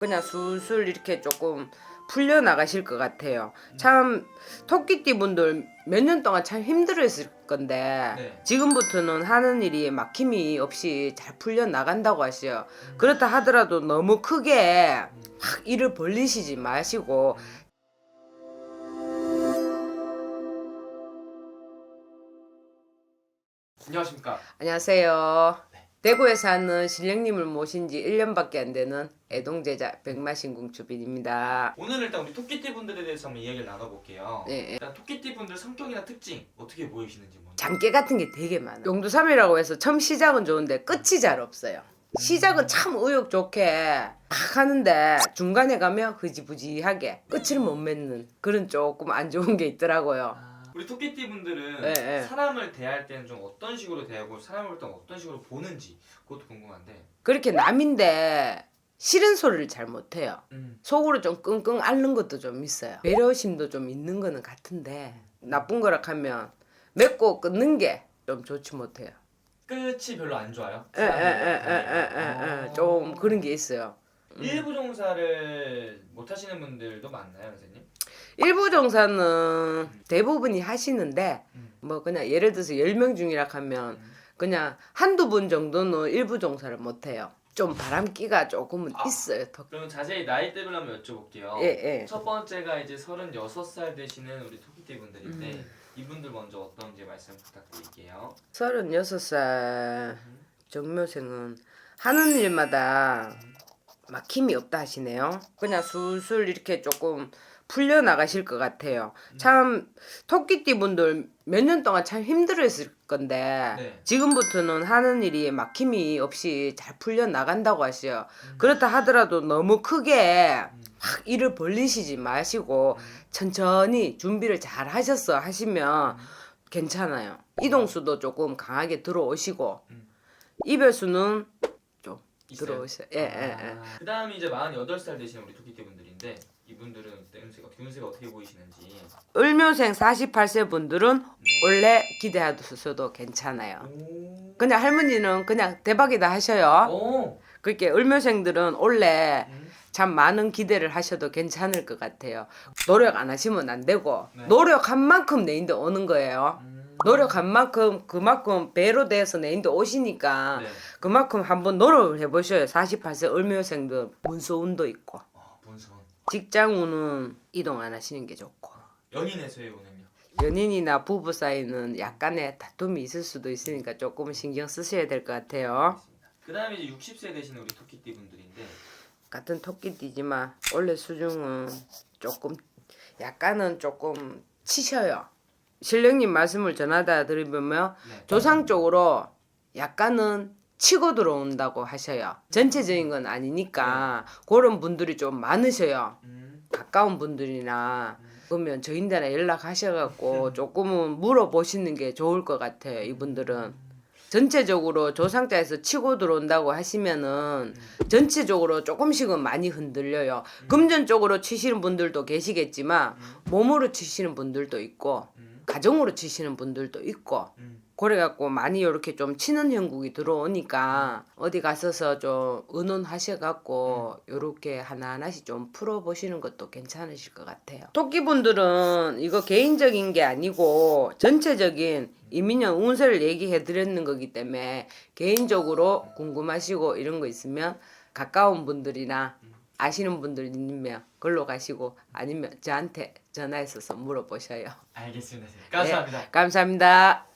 그냥 술술 이렇게 조금 풀려 나가실 것 같아요. 참 토끼띠 분들 몇 년 동안 참 힘들었을 건데 네. 지금부터는 하는 일이 막힘이 없이 잘 풀려 나간다고 하시요. 그렇다 하더라도 너무 크게 막 일을 벌리시지 마시고 안녕하십니까. 안녕하세요. 대구에 사는 신령님을 모신 지 1년밖에 안 되는 애동제자 백마신궁 주빈입니다. 오늘 일단 우리 토끼띠 분들에 대해서 한번 이야기를 나눠볼게요. 네, 네. 일단 토끼띠 분들 성격이나 특징 어떻게 보이시는지 먼저. 장깨 같은 게 되게 많아. 용두삼이라고 해서 처음 시작은 좋은데 끝이 잘 없어요. 시작은 참 의욕 좋게 막 하는데 중간에 가면 흐지부지하게 끝을 못 맺는 그런 조금 안 좋은 게 있더라고요. 우리 토끼띠 분들은 네, 네. 사람을 대할 때는 좀 어떤 식으로 대하고 사람을 볼 때는 어떤 식으로 보는지 그것도 궁금한데. 그렇게 남인데 싫은 소리를 잘 못해요. 음. 속으로 좀 끙끙 앓는 것도 좀 있어요. 배려심도 좀 있는 거는 같은데 나쁜 거라 하면 맺고 끊는 게 좀 좋지 못해요. 끝이 별로 안 좋아요. 예, 에에에에에에 좀 그런 게 있어요. 일부 종사를 못 하시는 분들도 많나요, 선생님? 일부 종사는 대부분이 하시는데 음. 뭐 그냥 예를 들어서 10명 중이라 하면 그냥 한두 분 정도는 일부 종사를 못 해요. 좀 바람기가 조금은 아. 있어요. 더. 그럼 자세히 나이대별로 한번 여쭤볼게요. 예, 예. 첫 번째가 이제 36살 되시는 우리 토끼띠 분들인데 음. 이분들 먼저 어떤지 말씀 부탁드릴게요. 36살 정묘생은 하는 일마다 막힘이 없다 하시네요. 그냥 술술 이렇게 조금 풀려 나가실 것 같아요. 참 토끼띠 분들 몇 년 동안 참 힘들었을 건데 네. 지금부터는 하는 일이 막힘이 없이 잘 풀려 나간다고 하시요. 그렇다 하더라도 너무 크게 막 일을 벌리시지 마시고 천천히 준비를 잘 하셨어 하시면 괜찮아요. 이동수도 조금 강하게 들어오시고 음. 이별수는? 들어오세요. 예, 예, 예. 그 다음이 이제 48살 되시는 우리 토끼띠 분들인데 이분들은 운세가 운세가 어떻게 보이시는지. 을묘생 48세 분들은 원래 기대하셔도 괜찮아요. 오. 그냥 할머니는 그냥 대박이다 하셔요. 오. 그렇게 을묘생들은 원래 음. 참 많은 기대를 하셔도 괜찮을 것 같아요. 노력 안 하시면 안 되고 네. 노력한 만큼 내인데 오는 거예요. 음. 노력한 만큼 그만큼 배로 돼서 내인데 오시니까 네. 그만큼 한번 노력을 해보셔요. 48세 을묘생들 문서운도 있고 어, 본선. 직장운은 이동 안 하시는 게 좋고 연인에서의 운은요. 연인이나 부부 사이는 약간의 다툼이 있을 수도 있으니까 조금 신경 쓰셔야 될 것 같아요. 그 다음에 이제 60세 되시는 우리 토끼띠 분들인데 같은 토끼띠지만 원래 수중은 조금 약간은 조금 치셔요. 신령님 말씀을 전하다 들으면 네. 조상 쪽으로 약간은 치고 들어온다고 하셔요. 전체적인 건 아니니까 그런 분들이 좀 많으셔요. 음. 가까운 분들이나 그러면 저희한테나 연락하셔갖고 조금은 물어보시는 게 좋을 것 같아요. 이분들은 전체적으로 조상자에서 치고 들어온다고 하시면은 전체적으로 조금씩은 많이 흔들려요. 금전적으로 치시는 분들도 계시겠지만 몸으로 치시는 분들도 있고 음. 가정으로 치시는 분들도 있고 음. 그래갖고 많이 이렇게 좀 치는 형국이 들어오니까 어디 가서서 좀 의논하셔갖고 요렇게 하나하나씩 좀 풀어보시는 것도 괜찮으실 것 같아요. 토끼분들은 이거 개인적인 게 아니고 전체적인 이민년 운세를 얘기해 드렸는 거기 때문에 개인적으로 궁금하시고 이런 거 있으면 가까운 분들이나 아시는 분들 있으면 걸로 가시고 아니면 저한테 전화해서 물어보셔요. 알겠습니다. 선생님. 감사합니다. 감사합니다.